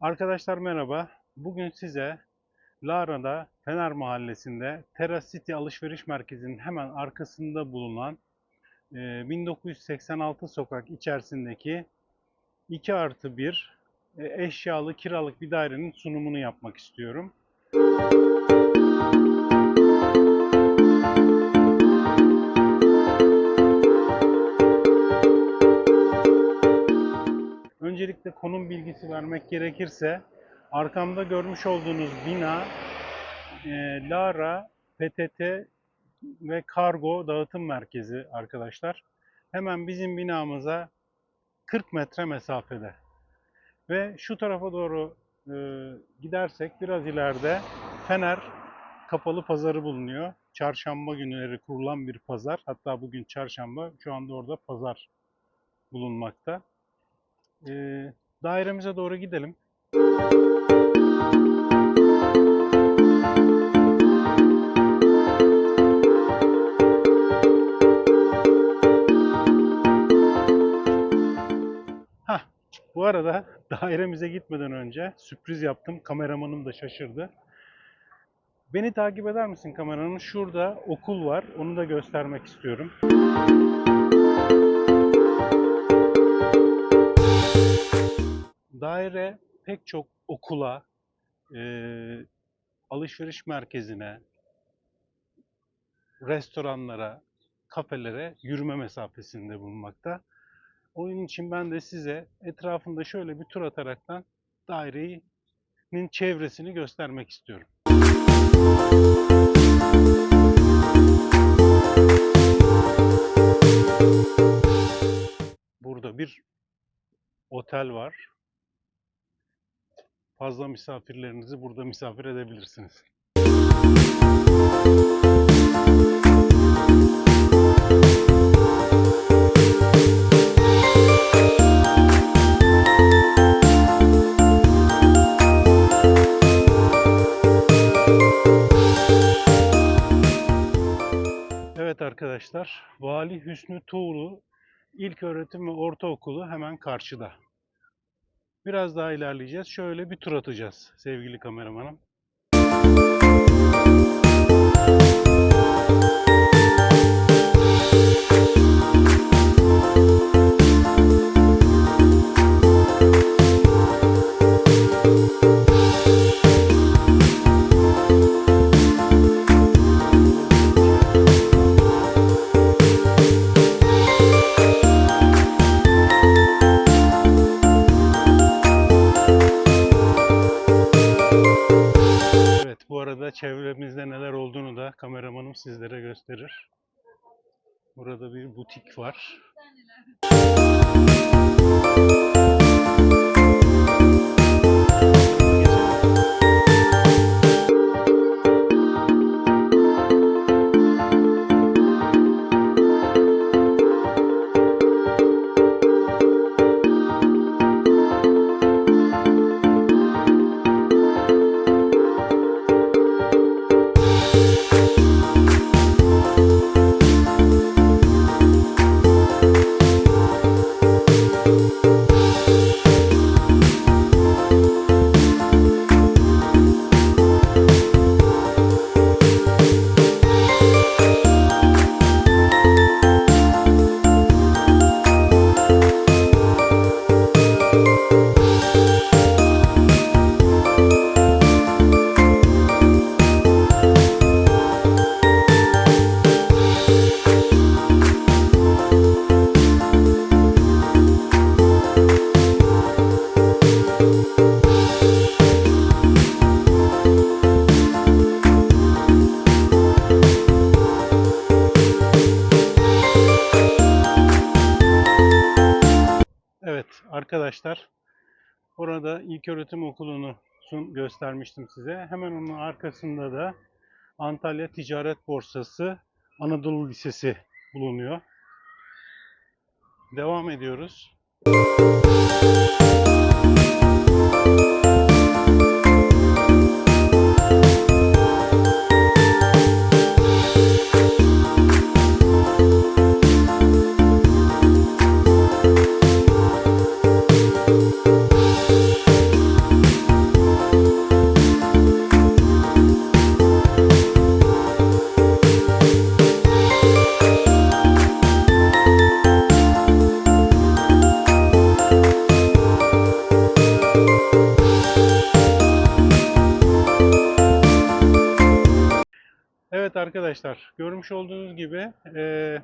Arkadaşlar merhaba. Bugün size Lara'da Fener Mahallesi'nde Terra City Alışveriş Merkezi'nin hemen arkasında bulunan e, 1986 sokak içerisindeki 2 artı 1 e, eşyalı kiralık bir dairenin sunumunu yapmak istiyorum. Öncelikle konum bilgisi vermek gerekirse arkamda görmüş olduğunuz bina e, Lara PTT ve Kargo Dağıtım Merkezi arkadaşlar. Hemen bizim binamıza 40 metre mesafede. Ve şu tarafa doğru e, gidersek biraz ileride Fener Kapalı Pazarı bulunuyor. Çarşamba günleri kurulan bir pazar. Hatta bugün çarşamba. Şu anda orada pazar bulunmakta. E, dairemize doğru gidelim. Hah, bu arada dairemize gitmeden önce sürpriz yaptım. Kameramanım da şaşırdı. Beni takip eder misin kameranın? Şurada okul var. Onu da göstermek istiyorum. Daire pek çok okula, eee, alışveriş merkezine, restoranlara, kafelere yürüme mesafesinde bulunmakta. Onun için ben de size etrafında şöyle bir tur ataraktan dairenin çevresini göstermek istiyorum. Burada bir otel var. Fazla misafirlerinizi burada misafir edebilirsiniz. Evet arkadaşlar, Vali Hüsnü Tuğlu İlköğretim ve Ortaokulu hemen karşıda. Biraz daha ilerleyeceğiz. Şöyle bir tur atacağız sevgili kameramanım. Sizlere gösterir. Burada bir butik var. Arkadaşlar, orada ilköğretim okulunu göstermiştim size. Hemen onun arkasında da Antalya Ticaret Borsası Anadolu Lisesi bulunuyor. Devam ediyoruz. Arkadaşlar görmüş olduğunuz gibi e,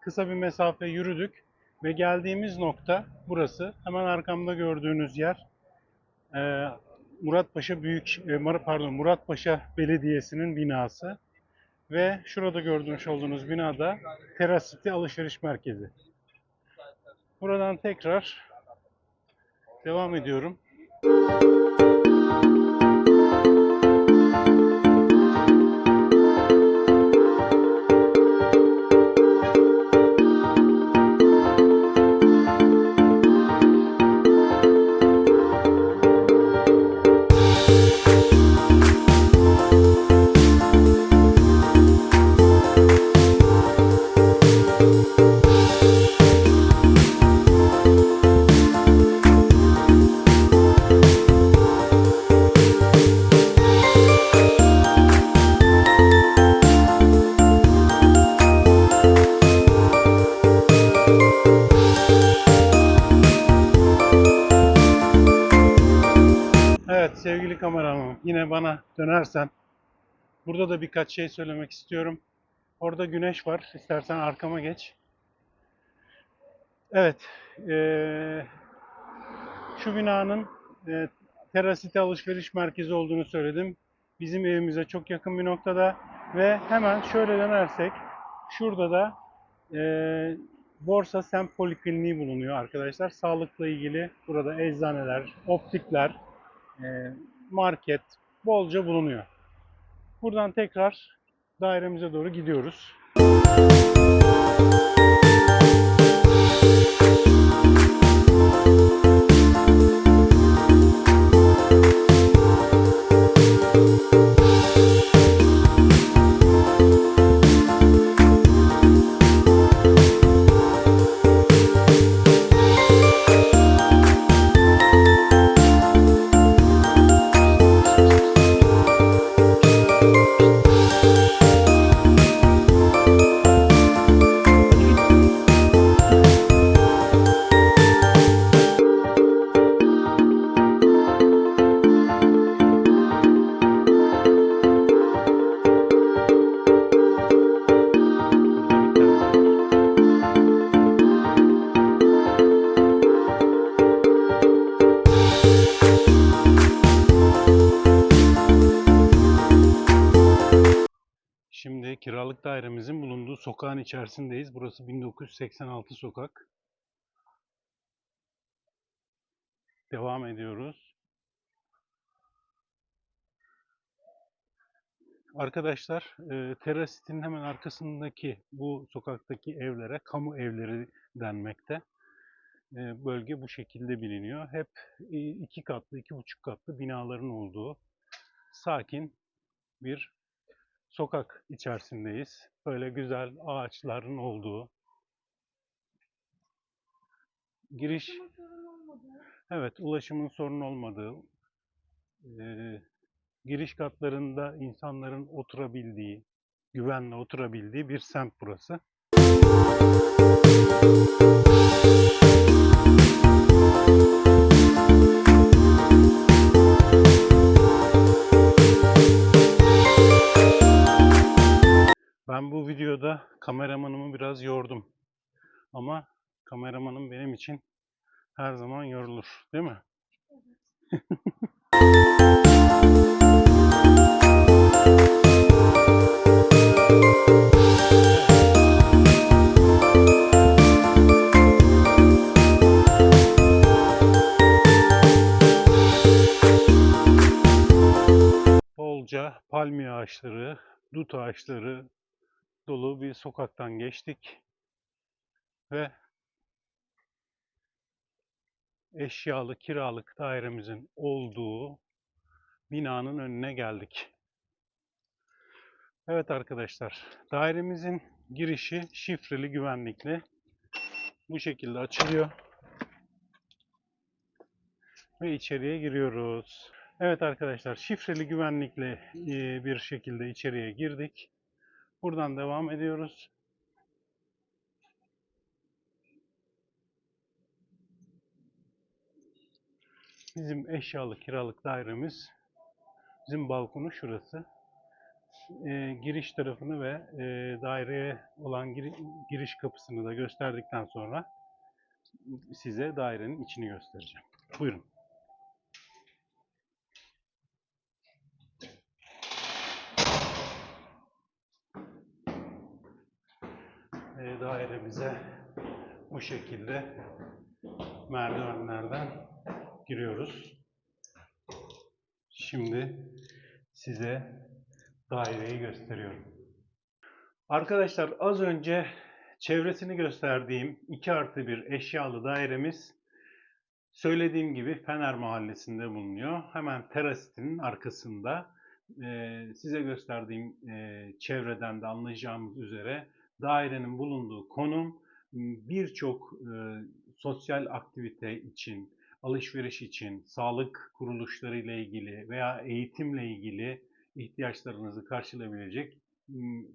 kısa bir mesafe yürüdük ve geldiğimiz nokta burası. Hemen arkamda gördüğünüz yer e, Muratpaşa Büyük e, pardon Muratpaşa Belediyesi'nin binası ve şurada görmüş olduğunuz binada Terasity Alışveriş Merkezi. Buradan tekrar devam ediyorum. Evet bana dönersen burada da birkaç şey söylemek istiyorum. Orada güneş var. İstersen arkama geç. Evet. eee, şu binanın eee Terasite Alışveriş Merkezi olduğunu söyledim. Bizim evimize çok yakın bir noktada ve hemen şöyle dönersek şurada da eee, Borsa Semt Polikliniği bulunuyor arkadaşlar. Sağlıkla ilgili burada eczaneler, optikler, e, market bolca bulunuyor. Buradan tekrar dairemize doğru gidiyoruz. Burada sokağın içerisindeyiz. Burası 1986 sokak. Devam ediyoruz. Arkadaşlar, e, Terasit'in hemen arkasındaki bu sokaktaki evlere kamu evleri denmekte. E, bölge bu şekilde biliniyor. Hep iki katlı, iki buçuk katlı binaların olduğu sakin bir sokak içerisindeyiz. Böyle güzel ağaçların olduğu. Giriş, evet ulaşımın sorun olmadığı, e, giriş katlarında insanların oturabildiği, güvenle oturabildiği bir semt burası. Ben bu videoda kameramanımı biraz yordum. Ama kameramanım benim için her zaman yorulur, değil mi? Bolca palmiye ağaçları, dut ağaçları dolu bir sokaktan geçtik ve eşyalı kiralık dairemizin olduğu binanın önüne geldik. Evet arkadaşlar, dairemizin girişi şifreli güvenlikli. Bu şekilde açılıyor. Ve içeriye giriyoruz. Evet arkadaşlar, şifreli güvenlikli bir şekilde içeriye girdik. Buradan devam ediyoruz. Bizim eşyalı kiralık dairemiz, bizim balkonu şurası. e, giriş tarafını ve e, daireye olan giri- giriş kapısını da gösterdikten sonra size dairenin içini göstereceğim. Buyurun. E, dairemize bu şekilde merdivenlerden giriyoruz. Şimdi size daireyi gösteriyorum. Arkadaşlar az önce çevresini gösterdiğim 2 artı 1 eşyalı dairemiz söylediğim gibi Fener Mahallesi'nde bulunuyor. Hemen terasinin arkasında Ee, size gösterdiğim e, çevreden de anlayacağımız üzere dairenin bulunduğu konum birçok e, sosyal aktivite için, alışveriş için, sağlık kuruluşları ile ilgili veya eğitimle ilgili ihtiyaçlarınızı karşılayabilecek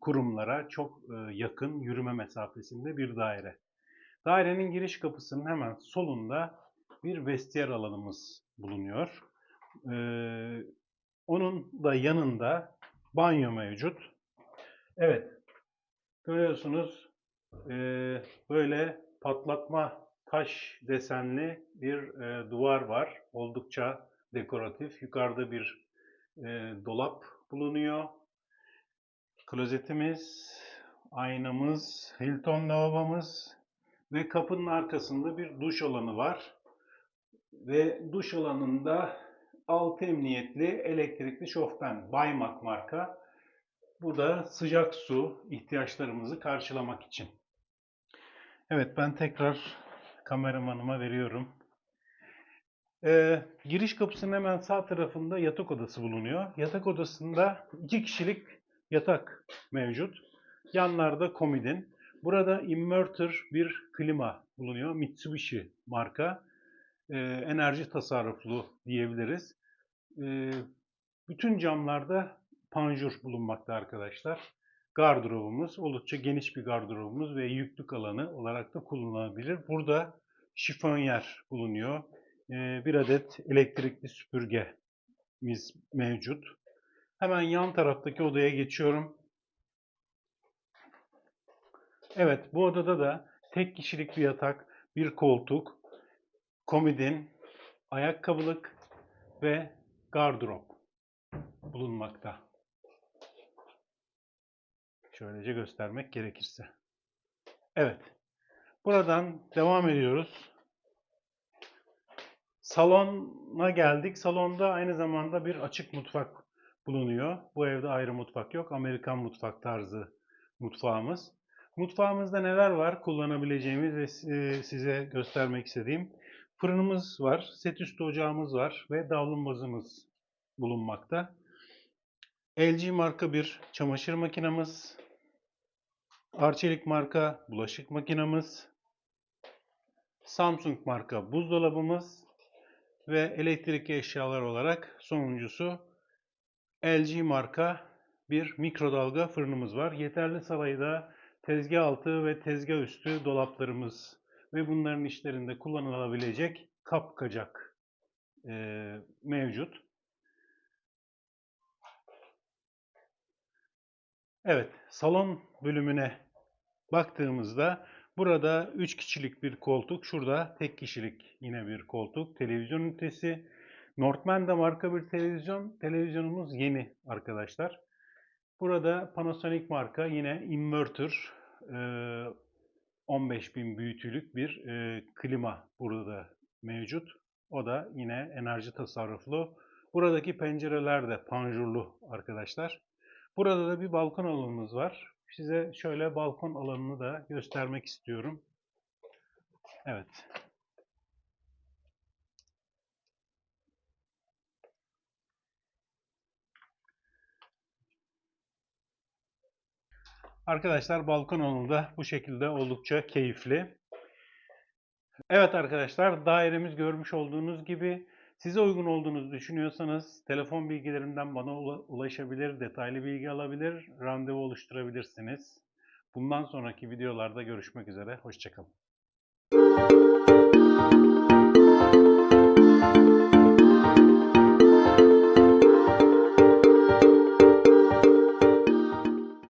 kurumlara çok yakın yürüme mesafesinde bir daire. Dairenin giriş kapısının hemen solunda bir vestiyer alanımız bulunuyor. Ee, onun da yanında banyo mevcut. Evet, görüyorsunuz eee, böyle patlatma taş desenli bir eee, duvar var. Oldukça dekoratif. Yukarıda bir eee, dolap bulunuyor. Klozetimiz, aynamız, Hilton lavabomuz ve kapının arkasında bir duş alanı var. Ve duş alanında altı emniyetli elektrikli şofben Baymak marka. Bu da sıcak su ihtiyaçlarımızı karşılamak için. Evet ben tekrar kameramanıma veriyorum. Ee, giriş kapısının hemen sağ tarafında yatak odası bulunuyor. Yatak odasında iki kişilik yatak mevcut. Yanlarda komodin. Burada inverter bir klima bulunuyor. Mitsubishi marka. Ee, enerji tasarruflu diyebiliriz. Ee, bütün camlarda panjur bulunmakta arkadaşlar. Gardırobumuz oldukça geniş bir gardırobumuz ve yüklük alanı olarak da kullanılabilir. Burada şifonyer bulunuyor. Ee, bir adet elektrikli süpürgemiz mevcut. Hemen yan taraftaki odaya geçiyorum. Evet, bu odada da tek kişilik bir yatak, bir koltuk, komodin, ayakkabılık ve gardırop bulunmakta. Şöylece göstermek gerekirse. Evet. Buradan devam ediyoruz. Salona geldik. Salonda aynı zamanda bir açık mutfak bulunuyor. Bu evde ayrı mutfak yok. Amerikan mutfak tarzı mutfağımız. Mutfağımızda neler var kullanabileceğimiz ve e, size göstermek istediğim. Fırınımız var, set üstü ocağımız var ve davlumbazımız bulunmakta. LG marka bir çamaşır makinamız, Arçelik marka bulaşık makinamız, Samsung marka buzdolabımız ve elektrikli eşyalar olarak sonuncusu LG marka bir mikrodalga fırınımız var. Yeterli sayıda tezgah altı ve tezgah üstü dolaplarımız ve bunların işlerinde kullanılabilecek kapkacak e, mevcut. Evet, salon bölümüne baktığımızda burada 3 kişilik bir koltuk, şurada tek kişilik yine bir koltuk, televizyon ünitesi. Northman marka bir televizyon. Televizyonumuz yeni arkadaşlar. Burada Panasonic marka yine inverter, e, 15.000 büyütülük bir e, klima burada da mevcut. O da yine enerji tasarruflu. Buradaki pencereler de panjurlu arkadaşlar. Burada da bir balkon alanımız var. Size şöyle balkon alanını da göstermek istiyorum. Evet. Arkadaşlar balkon alanı da bu şekilde oldukça keyifli. Evet arkadaşlar dairemiz görmüş olduğunuz gibi size uygun olduğunuzu düşünüyorsanız telefon bilgilerimden bana ula- ulaşabilir, detaylı bilgi alabilir, randevu oluşturabilirsiniz. Bundan sonraki videolarda görüşmek üzere, hoşçakalın.